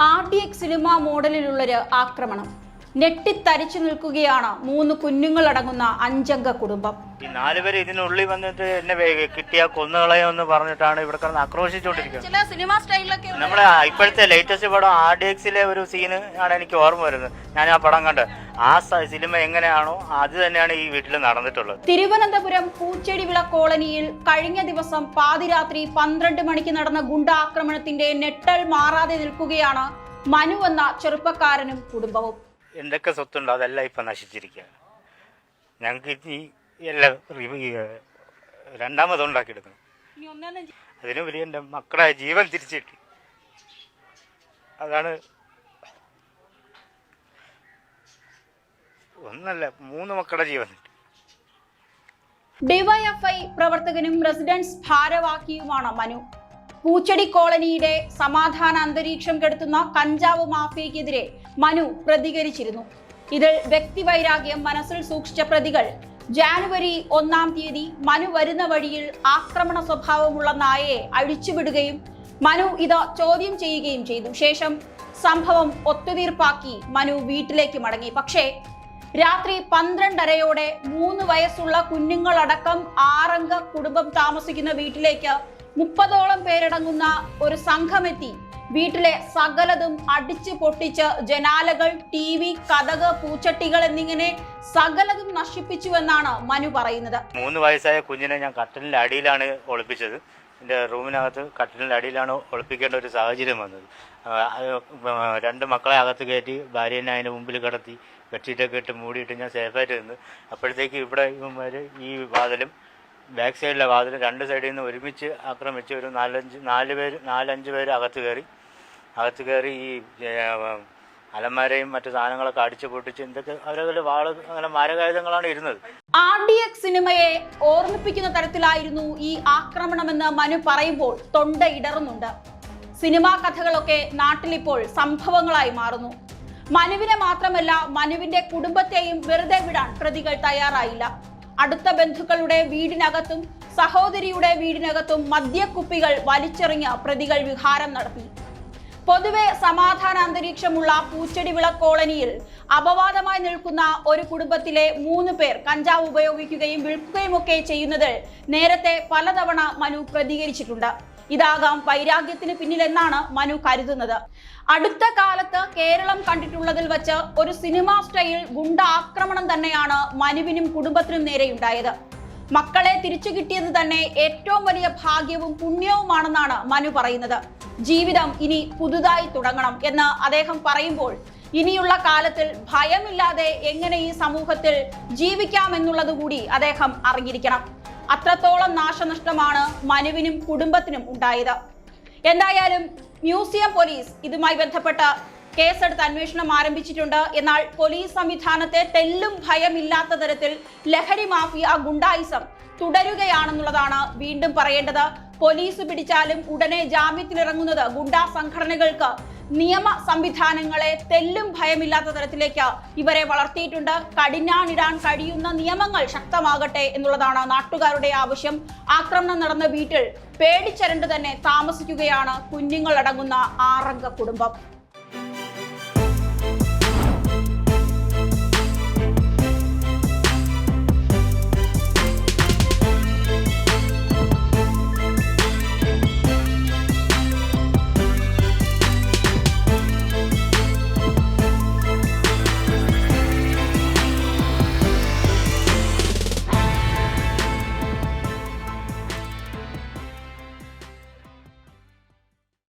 R D X cinema മോഡലിലുള്ളൊരു ആക്രമണം. ഞെട്ടിത്തരിച്ചു നിൽക്കുകയാണ് മൂന്ന് കുഞ്ഞുങ്ങളടങ്ങുന്ന അഞ്ചംഗ കുടുംബം. ഈ നാലുപേര് ഇതിനുള്ളിൽ വന്നിട്ട് എന്നെ കിട്ടിയ കൊന്നുകളയെന്ന് പറഞ്ഞിട്ടാണ് ഇവിടെ കിടന്ന് ആക്രോശിച്ചുകൊണ്ടിരിക്കുന്നത് ചില സിനിമ സ്റ്റൈലൊക്കെ നമ്മുടെ ഇപ്പോഴത്തെ ലേറ്റസ്റ്റ് പടം ആർ ഡി എക്സിലെ ഒരു സീന് ആണ് എനിക്ക് ഓർമ്മ വരുന്നത്. ഞാൻ ആ പടം കണ്ട്. ആ സിനിമ എങ്ങനെയാണോ അത് തന്നെയാണ് ഈ വീട്ടിൽ നടന്നിട്ടുള്ളത്. തിരുവനന്തപുരം പൂച്ചെടി പൂച്ചെടിവിള കോളനിയിൽ കഴിഞ്ഞ ദിവസം പാതിരാത്രി പന്ത്രണ്ട് മണിക്ക് നടന്ന ഗുണ്ടാക്രമണത്തിന്റെ നെട്ടൽ മാറാതെ നിൽക്കുകയാണ് മനു എന്ന ചെറുപ്പക്കാരനും കുടുംബവും. എന്തൊക്കെ സ്വത്തുണ്ടോ അതെല്ലാം ഇപ്പം നശിച്ചിരിക്കുകയാണ്. ഞങ്ങൾക്ക് ഇനി എല്ലാം രണ്ടാമത് ഉണ്ടാക്കിയെടുക്കണം. അതിന് വലിയ എന്റെ മക്കളെ ജീവൻ തിരിച്ചു കിട്ടി അതാണ് ഒന്നല്ല മൂന്ന് മക്കളുടെ ജീവൻ. ഡിവൈഎഫ്ഐ പ്രവർത്തകനും റെസിഡൻസ് ഭാരവാഹിയുമാണ് മനു. പൂച്ചടി കോളനിയുടെ സമാധാന അന്തരീക്ഷം കെടുത്തുന്ന കഞ്ചാവ് മാഫിയക്കെതിരെ മനു പ്രതികരിച്ചിരുന്നു. ഇതിൽ വ്യക്തിവൈരാഗ്യം മനസ്സിൽ സൂക്ഷിച്ച പ്രതികൾ. ജാനുവരി ഒന്നാം തീയതി മനു വരുന്ന വഴിയിൽ ആക്രമണ സ്വഭാവമുള്ള നായയെ അഴിച്ചുവിടുകയും മനു ഇത് ചോദ്യം ചെയ്യുകയും ചെയ്തു. ശേഷം സംഭവം ഒത്തുതീർപ്പാക്കി മനു വീട്ടിലേക്ക് മടങ്ങി. പക്ഷേ രാത്രി പന്ത്രണ്ടരയോടെ മൂന്ന് വയസ്സുള്ള കുഞ്ഞുങ്ങളടക്കം ആറംഗ കുടുംബം താമസിക്കുന്ന വീട്ടിലേക്ക് മുപ്പതോളം പേരടങ്ങുന്ന ഒരു സംഘമെത്തി വീട്ടിലെ സകലതും അടിച്ചു പൊട്ടിച്ച് ജനാലകൾ ടി വി കഥക് പൂച്ചട്ടികൾ എന്നിങ്ങനെ സകലതും നശിപ്പിച്ചുവെന്നാണ് മനു പറയുന്നത്. മൂന്ന് വയസ്സായ കുഞ്ഞിനെ ഞാൻ കട്ടിലിന്റെ അടിയിലാണ് ഒളിപ്പിച്ചത്. എന്റെ റൂമിനകത്ത് കട്ടിലിന്റെ അടിയിലാണ് ഒളിപ്പിക്കേണ്ട ഒരു സാഹചര്യം വന്നത്. രണ്ട് മക്കളെ അകത്ത് കയറ്റി ഭാര്യനെ അതിന് മുമ്പിൽ കിടത്തി ബെഡ്ഷീറ്റൊക്കെ ഇട്ട് മൂടിയിട്ട് ഞാൻ സേഫായിട്ട് നിന്ന് അപ്പോഴത്തേക്ക് ഇവിടെ ഇവന്മാർ ഈ വാതിലും ബാക്ക് സൈഡിലെ വാതിലും രണ്ട് സൈഡിൽ നിന്ന് ഒരുമിച്ച് ആക്രമിച്ച് ഒരു നാലഞ്ച് നാല് പേര് നാലഞ്ച് പേര് അകത്ത് കയറി അകത്ത് കയറി ഈ അലമാരയും മറ്റു സാധനങ്ങളൊക്കെ അടിച്ചു പൊട്ടിച്ച് എന്തൊക്കെ അവരവരുടെ വാൾ അങ്ങനെ മാരകായുധങ്ങളാണ് ഇരുന്നത്. ആർ ഡി എക്സ് സിനിമയെ ഓർമ്മിപ്പിക്കുന്ന തരത്തിലായിരുന്നു ഈ ആക്രമണമെന്ന് മനു പറയുമ്പോൾ തൊണ്ട ഇടറുന്നുണ്ട്. സിനിമാ കഥകളൊക്കെ നാട്ടിലിപ്പോൾ സംഭവങ്ങളായി മാറുന്നു. മനുവിനെ മാത്രമല്ല മനുവിന്റെ കുടുംബത്തെയും വെറുതെ വിടാൻ പ്രതികൾ തയ്യാറായില്ല. അടുത്ത ബന്ധുക്കളുടെ വീടിനകത്തും സഹോദരിയുടെ വീടിനകത്തും മദ്യക്കുപ്പികൾ വലിച്ചെറിഞ്ഞ് പ്രതികൾ വിഹാരം നടത്തി. പൊതുവെ സമാധാന അന്തരീക്ഷമുള്ള പൂച്ചെടിവിള കോളനിയിൽ അപവാദമായി നിൽക്കുന്ന ഒരു കുടുംബത്തിലെ മൂന്ന് പേർ കഞ്ചാവ് ഉപയോഗിക്കുകയും വിൽക്കുകയും ഒക്കെ ചെയ്യുന്നത് നേരത്തെ പലതവണ മനു പ്രതികരിച്ചിട്ടുണ്ട്. ഇതാകാം വൈരാഗ്യത്തിന് പിന്നിലെന്നാണ് മനു കരുതുന്നത്. അടുത്ത കാലത്ത് കേരളം കണ്ടിട്ടുള്ളതിൽ വച്ച് ഒരു സിനിമാ സ്റ്റൈൽ ഗുണ്ട ആക്രമണം തന്നെയാണ് മനുവിനും കുടുംബത്തിനും നേരെയുണ്ടായത്. മക്കളെ തിരിച്ചു കിട്ടിയത് തന്നെ ഏറ്റവും വലിയ ഭാഗ്യവും പുണ്യവുമാണെന്നാണ് മനു പറയുന്നത്. ജീവിതം ഇനി പുതുതായി തുടങ്ങണം എന്ന് അദ്ദേഹം പറയുമ്പോൾ ഇനിയുള്ള കാലത്തിൽ ഭയമില്ലാതെ എങ്ങനെ ഈ സമൂഹത്തിൽ ജീവിക്കാമെന്നുള്ളത് കൂടി അദ്ദേഹം അറിഞ്ഞിരിക്കണം. അത്രത്തോളം നാശനഷ്ടമാണ് മനുവിനും കുടുംബത്തിനും ഉണ്ടായത്. എന്തായാലും മ്യൂസിയം പോലീസ് ഇതുമായി ബന്ധപ്പെട്ട കേസെടുത്ത് അന്വേഷണം ആരംഭിച്ചിട്ടുണ്ട്. എന്നാൽ പോലീസ് സംവിധാനത്തെ തെല്ലും ഭയമില്ലാത്ത തരത്തിൽ ലഹരി മാഫിയ ഗുണ്ടായിസം തുടരുകയാണെന്നുള്ളതാണ് വീണ്ടും പറയേണ്ടത്. പോലീസ് പിടിച്ചാലും ഉടനെ ജാമ്യത്തിലിറങ്ങുന്നത് ഗുണ്ടാ സംഘടനകൾക്ക്. നിയമ സംവിധാനങ്ങളെ തെല്ലും ഭയമില്ലാത്ത തരത്തിലേക്ക് ഇവരെ വളർത്തിയിട്ടുണ്ട്. കടിഞ്ഞാണിടാൻ കഴിയുന്ന നിയമങ്ങൾ ശക്തമാകട്ടെ എന്നുള്ളതാണ് നാട്ടുകാരുടെ ആവശ്യം. ആക്രമണം നടന്ന വീട്ടിൽ പേടിച്ചരണ്ട് തന്നെ താമസിക്കുകയാണ് കുഞ്ഞുങ്ങളടങ്ങുന്ന ആറംഗ കുടുംബം.